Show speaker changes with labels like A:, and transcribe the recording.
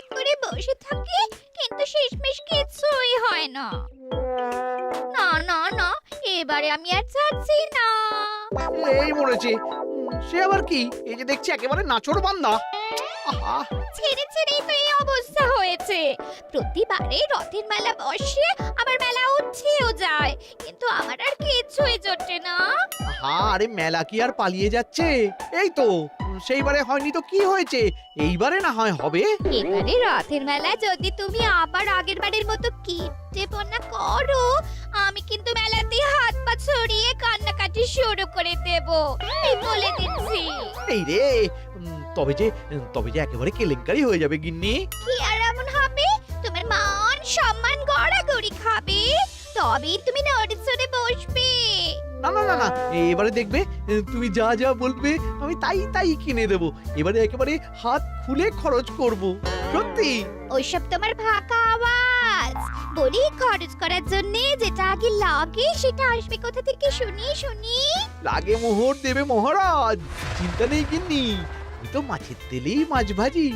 A: ভয় করে বসে থাকি কিন্তু শেষমেশ কিছুই হয় না। না না না এবারে আমি আর যাচ্ছি না।
B: এই মরেছে সে আবার কি? এই যে দেখছি একেবারে নাচর বান্দা। আহা।
A: ছেড়ে ছেড়েই তো এই অবস্থা হয়েছে। প্রতিবারে রথের মেলা বসে আবার মেলা উঠছেও যায়। কিন্তু আমার আর কিছুই জোটে না।
B: আহা আরে মেলা কি আর পালিয়ে যাচ্ছে? এই তো। সেইবারে হয়নি তো কি হয়েছে? এইবারে না হয় হবে।
A: এবারে রথের মেলা যদি তুমি আবার আগের বারের মতো কিপটে করো আমি কিন্তু মেলাতে হাত পা ছড়িয়ে কান্নাকাটি শুরু করে দেব। এই বলে দিচ্ছি।
B: এই রে উম, তবে যে তবে যে একেবারে কেলেঙ্কারি হয়ে যাবে গিন্নি।
A: কি আর এমন হবে? তোমার মান সম্মান গড়াগড়ি খাবে। তবেই তুমি নড়ে বসবে
B: না এবারে দেখবে তুমি যা যা বলবে আমি তাই তাই কিনে দেব। এবারে একেবারে হাত খুলে খরচ করব। সত্যি?
A: ওইসব তোমার ফাঁকা আওয়াজ। বলি খরচ করার জন্য যেটা আগে লাগে সেটা আসবে কোথা থেকে? শুনি শুনি।
B: লাগে মোহর দেবে মহারাজ। চিন্তা নেই আমি তো মাছের তেলেই মাছ ভাজি।